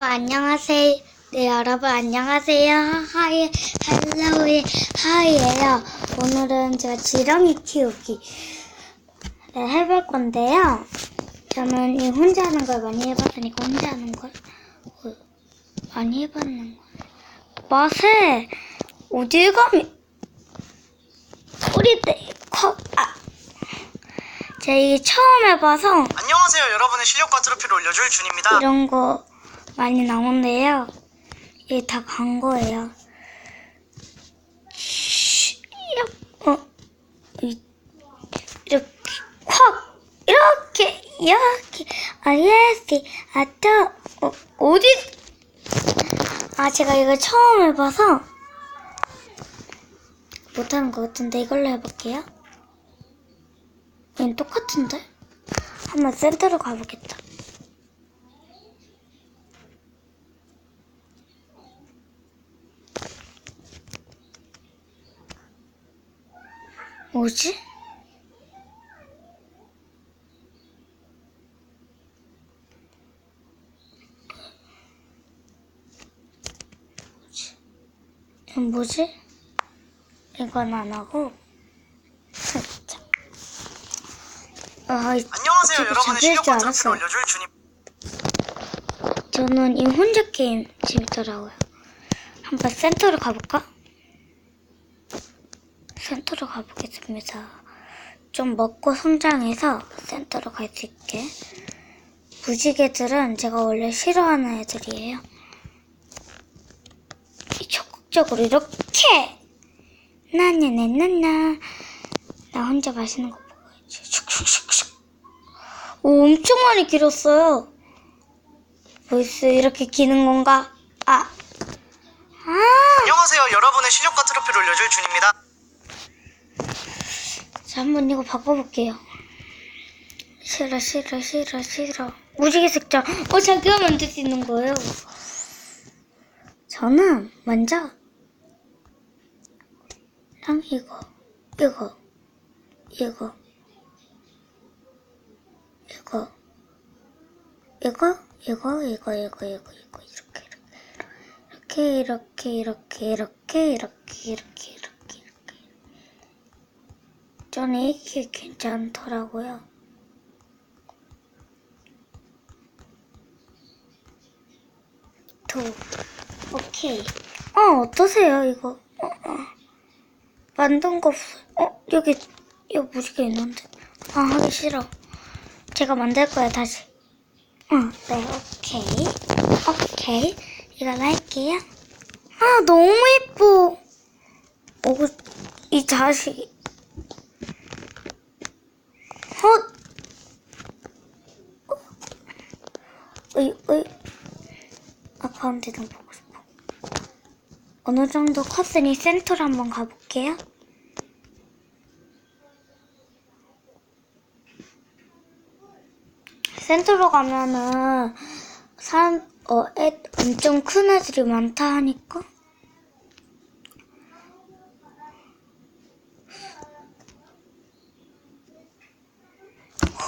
안녕하세요. 네, 여러분 안녕하세요. 하이, 헬로우, 하이예요. 오늘은 제가 지렁이 키우기 를 해볼 건데요. 저는 이 혼자 하는 걸 많이 해봤으니까 혼자 하는 걸 어, 많이 해봤는 거. 맛에 어딜 감이 소리 내, 컵, 아. 제가 이게 처음 해봐서 안녕하세요. 여러분의 실력과 트로피를 올려줄 준입니다. 이런 거 많이 나오는데요. 이게 다 간 거예요. 어, 이- 이렇게, 콱! 이렇게, 이렇게, 아, 예스, 아, 또, 어, 어디, 아, 제가 이걸 처음 해봐서 못하는 것 같은데 이걸로 해볼게요. 얘는 똑같은데? 한번 센터로 가보겠다. 뭐지? 뭐지? 이건 안 하고 아, 이- 안녕하세요. 여러분의 트로피를 알았어요. 올려줄 준입. 저는 이 혼자 게임 재밌더라고요. 한번 센터로 가볼까? 가보겠습니다. 좀 먹고 성장해서 센터로 갈 수 있게. 무지개들은 제가 원래 싫어하는 애들이에요. 이 적극적으로 이렇게! 나냐냐냐냐. 나 혼자 맛있는 거 먹어야지. 슉슉슉슉. 오, 엄청 많이 길었어요. 벌써 이렇게 기는 건가? 아. 아. 안녕하세요. 여러분의 실력과 트로피를 올려줄 준입니다. 자, 한번 이거 바꿔볼게요. 싫어, 싫어, 싫어, 싫어. 무지개 색깔. 어, 자기가 만들 수 있는 거예요. 저는 먼저, 랑 이거, 이거, 이거, 이거, 이거, 이거, 이거, 이거, 이거, 이거, 이렇게, 이렇게, 이렇게, 이렇게, 이렇게, 이렇게, 이렇게, 이렇게, 이렇게. 저는 이게 괜찮더라고요. 도, 오케이. 어, 어떠세요, 이거? 어, 어. 만든 거, 없- 어, 여기, 여기 무지개 있는데. 아, 하기 싫어. 제가 만들 거예요, 다시. 응, 네, 오케이. 오케이. 이거 할게요. 아, 너무 예뻐. 어, 이 자식. 헛! 으이, 으이. 아, 가운데 좀 보고 싶어. 어느 정도 컸으니 센터로 한번 가볼게요. 센터로 가면은 사람, 어, 애, 엄청 큰 애들이 많다 하니까.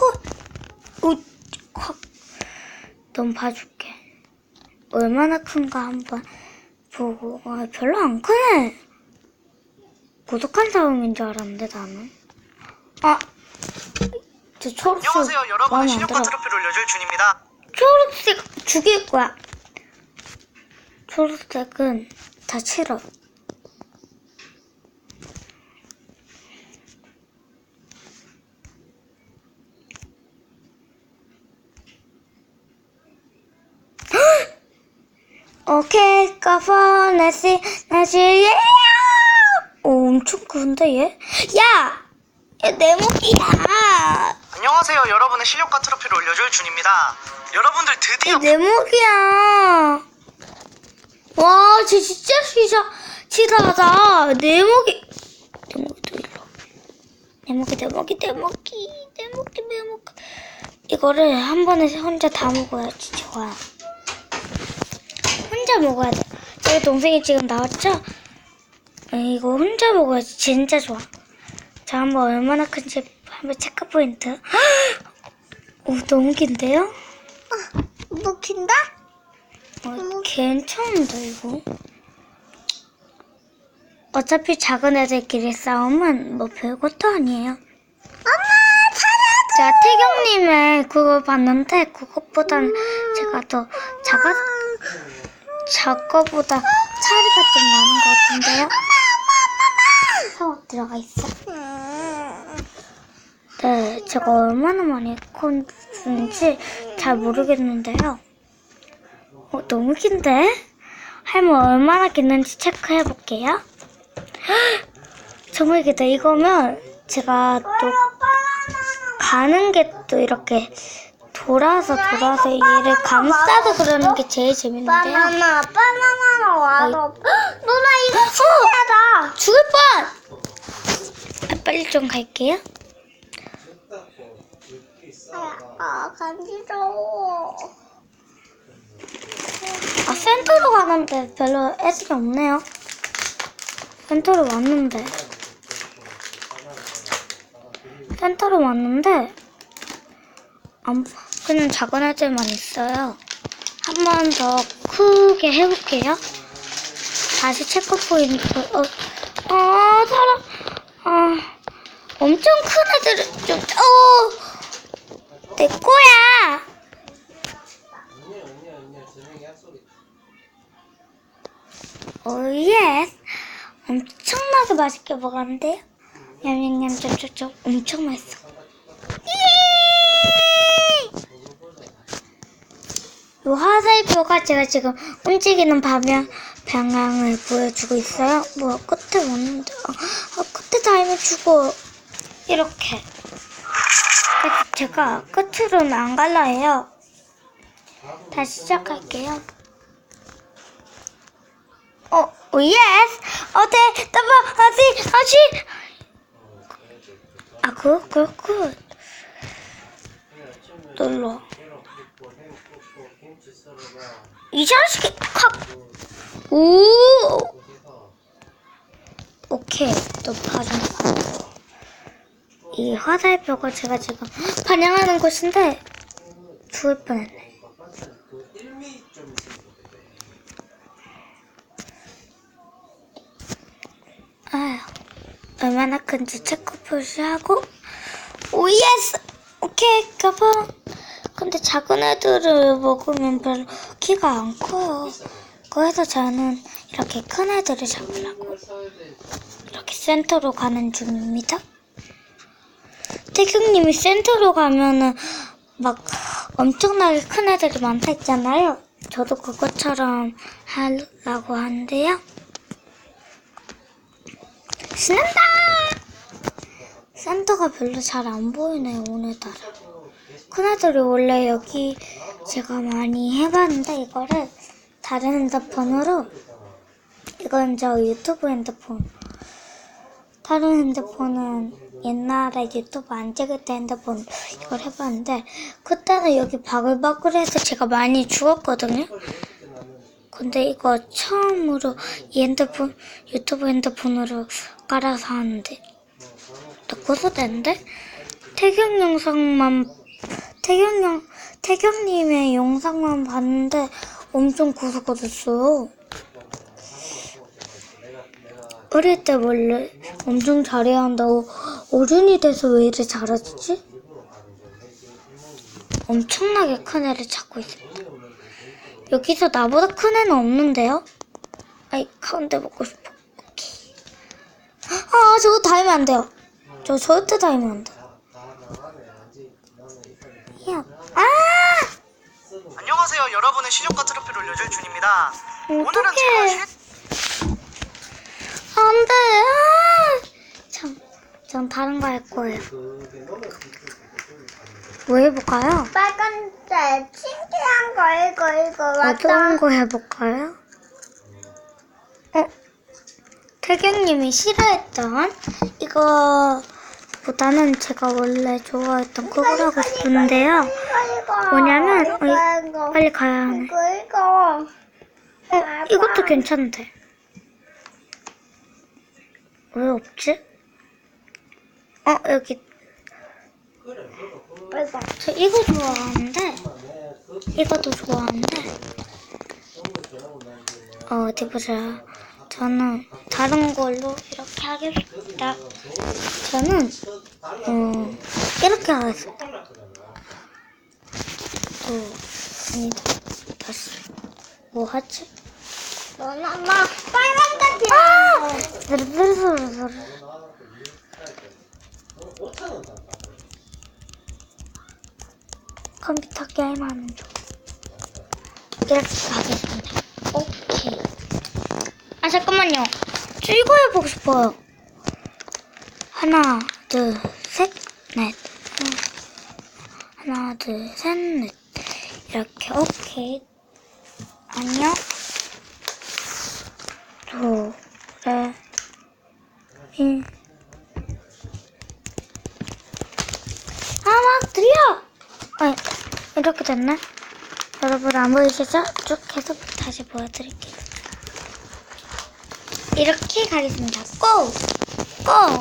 헛! 우, 확. 넌 봐줄게. 얼마나 큰가 한번 보고. 아, 별로 안 크네. 고독한 싸움인 줄 알았는데, 나는. 아! 저 초록색 안녕하세요. 여러분의 마음에 안 들어. 트로피를 올려줄 준입니다. 초록색 죽일 거야. 초록색은 다 싫어. 오케이, 까파네시, 나시, 예! 오, 엄청 큰데, 얘? 야! 얘 내 목이야! 안녕하세요. 여러분의 실력과 트로피를 올려줄 준입니다. 여러분들 드디어 내 목이야. 와, 쟤 진짜 시자, 치사하다. 내 목이. 내 목이 또 일로. 내 목이, 내 목이, 내 목이, 내 목이, 내 목이. 이거를 한 번에 혼자 다 먹어야지, 좋아. 혼자 먹어야 돼. 저희 동생이 지금 나왔죠? 에, 이거 혼자 먹어야지. 진짜 좋아. 자, 한번 얼마나 큰지 한번 체크 포인트. 오, 너무 긴데요? 뭐 긴다? 괜찮은데 이거? 어차피 작은 애들끼리 싸움은 뭐 별것도 아니에요. 엄마 찾았어. 제가 태경님의 그거 봤는데 그것보단 제가 더 작아 작거보다 차이가 좀 나는 것 같은데요. 서 들어가 있어. 네, 제가 얼마나 많이 컸는지 잘 모르겠는데요. 어, 너무 긴데? 할머 얼마나 긴는지 체크해 볼게요. 정말 길다. 이거면 제가 또 가는 게 또 이렇게 돌아서 돌아서 얘를 감싸서 그러는 게 제일 재밌는데요. 바나나 바나나 와서 누나 이거 어! 신기하다. 죽을 뻔! 아, 빨리 좀 갈게요. 아 간지러워. 아, 센터로 가는데 별로 애들이 없네요. 센터로 왔는데. 센터로 왔는데, 안, 그냥 작은 애들만 있어요. 한 번 더 크게 해볼게요. 다시 체크 포인트, 어, 어, 사람, 어, 엄청 큰 애들을 좀, 어, 내 거야! 오, 예스. 엄청나게 맛있게 먹었는데요? 냠냠냠, 쩝쩝쩝. 엄청 맛있어. 이 화살표가 제가 지금 움직이는 방향, 방향을 보여주고 있어요. 뭐야, 끝에 왔는데. 아, 아, 끝에 닿으면 죽어. 이렇게. 제가 끝으로는 안 갈라 해요. 다시 시작할게요. 어, 오, 예스! 어때? 따봐, 아직, 아직! 아, 그, 그, 그. 눌러. 이 자식이, 칵! 오! 오케이, 또 봐줘. 이 화살표가 제가 지금 반영하는 곳인데, 죽을 뻔했네. 아휴, 얼마나 큰지 체크 표시하고, 오, 예스! 오케이, 가봐. 근데 작은 애들을 먹으면 별로 키가 안 커요. 그래서 저는 이렇게 큰 애들을 잡으려고 이렇게 센터로 가는 중입니다. 태경님이 센터로 가면은 막 엄청나게 큰 애들이 많다 했잖아요. 저도 그것처럼 하려고 하는데요. 신난다! 센터가 별로 잘 안 보이네요, 오늘따라. 큰애들이 원래 여기 제가 많이 해봤는데, 이거를 다른 핸드폰으로, 이건 저 유튜브 핸드폰. 다른 핸드폰은 옛날에 유튜브 안 찍을 때 핸드폰 이걸 해봤는데, 그때는 여기 바글바글해서 제가 많이 죽었거든요. 근데 이거 처음으로 이 핸드폰, 유튜브 핸드폰으로 깔아서 하는데, 또 고소된데? 태경 영상만, 태경 영, 태경님의 영상만 봤는데 엄청 고소가 됐어요. 어릴 때 원래 엄청 잘해야 한다고 어른이 돼서 왜 이렇게 잘하지? 엄청나게 큰 애를 찾고 있습니다. 여기서 나보다 큰 애는 없는데요? 아이, 가운데 먹고 싶어. 오케이. 아, 저거 닿으면 안 돼요. 저 절대 닿으면 안 돼. 야, 아! 안녕하세요. 여러분의 실력과 트로피를 올려줄 준입니다. 오늘은 제가 어떡해. 실... 안 돼. 아! 참, 전 다른 거 할 거예요. 뭐 해볼까요? 빨간색 신기한 거 이거 이거 어떤 왔다. 거 해볼까요? 어? 태경님이 싫어했던 이거 보다는 제가 원래 좋아했던 그걸 하고 싶은데요. 뭐냐면, 어. 빨리 가야 하네. 어, 이것도 괜찮대. 왜 없지? 어, 여기. 저 이거 좋아하는데, 이것도 좋아하는데, 어, 어디 보자. 저는 다른 걸로 이렇게 하겠습니다. 저는 어, 이렇게 하겠습니다. 또 아니다. 다시 뭐 하지? 너는 막 빨간색이야. 스르르르르르. 컴퓨터 게임 하는 중. 이렇게. 오케이. 아 잠깐만요. 저 이거 해보고 싶어요. 하나, 둘, 셋, 넷. 음. 하나, 둘, 셋, 넷. 이렇게 오케이. 안녕. 도, 레, 미. 아, 막 들려! 아, 이렇게 됐네. 여러분 안 보이시죠? 쭉 계속 다시 보여드릴게요. 이렇게 가겠습니다. 고! 고!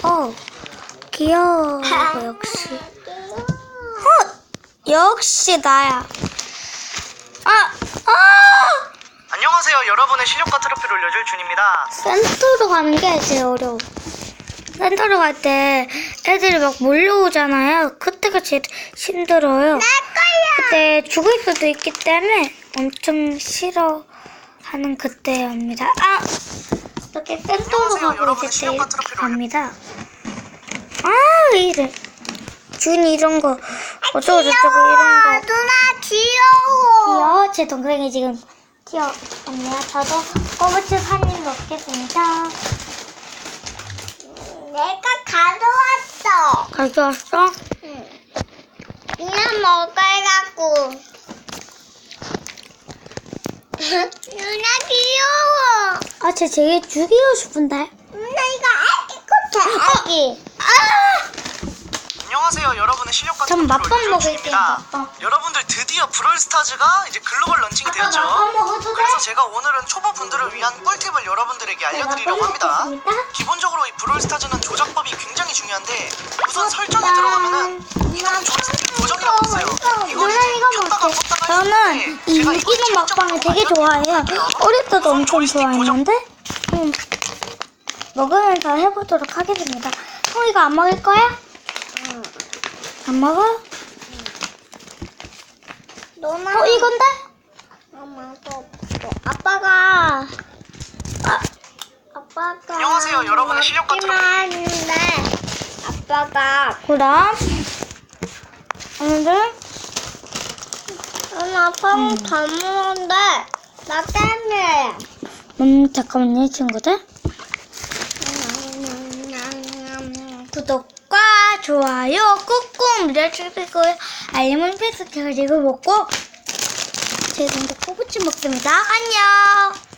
고! 귀여워, 역시. 어! 역시 나야. 아! 아! 안녕하세요. 여러분의 실력과 트로피를 올려줄 준입니다. 센터로 가는 게 제일 어려워. 센터로 갈 때 애들이 막 몰려오잖아요. 그때가 제일 힘들어요. 그때 죽을 수도 있기 때문에 엄청 싫어 하는 그때입니다. 아! 이렇게 센터로. 가고 이제 트로피를 갑니다. 아, 왜 이래. 준 이런 거, 어쩌고 저쩌고 이런 거. 누나 귀여워. 귀여워. 제 동생이 지금 튀어왔네요. 저도 꼬부치 한입 먹겠습니다. 내가 가져왔어. 가져왔어? 그냥 먹으라고. 누나 귀여워. 아, 쟤 되게 죽이고 싶은데. 누나 이거 아기 코트 아기. 안녕하세요. 여러분의 실력과 전 트로피를 맛밥 먹을게요. 맛밥. 여러분들 드디어 브롤스타즈가 이제 글로벌 런칭이 되었죠. 먹어도 그래서 제가 오늘은 초보분들을 위한 꿀팁을 여러분들에게 알려드리려고 합니다. 기본적으로 이 브롤스타즈는 조작법이 굉장히 중요한데 우선 설정에 들어가면은 이동 조이스틱 고정이라고 있어요. 이걸 이제 이거 켰다가 먹게. 껐다가 저는 때이 제가 이걸 유기농 직접 되게 좋아해요. 어릴 때도 엄청 조이스틱 고정- 좋아했는데. 음. 먹으면서 해보도록 하겠습니다. 형 이거 안 먹을 거야? 안 먹어? 누나. 어 이건데? 엄마 또 아빠가 아 아빠가 안녕하세요, 여러분의 실력과 트로피. 하는데 아빠가 그럼 오늘은 응 아빠는 잘 먹는데 나 때문에 음 잠깐만요 친구들 구독과 좋아요 꾹꾹 눌러주시고요. 알림은 필수 켜지고 먹고 제 동생 꼬부치 먹습니다. 안녕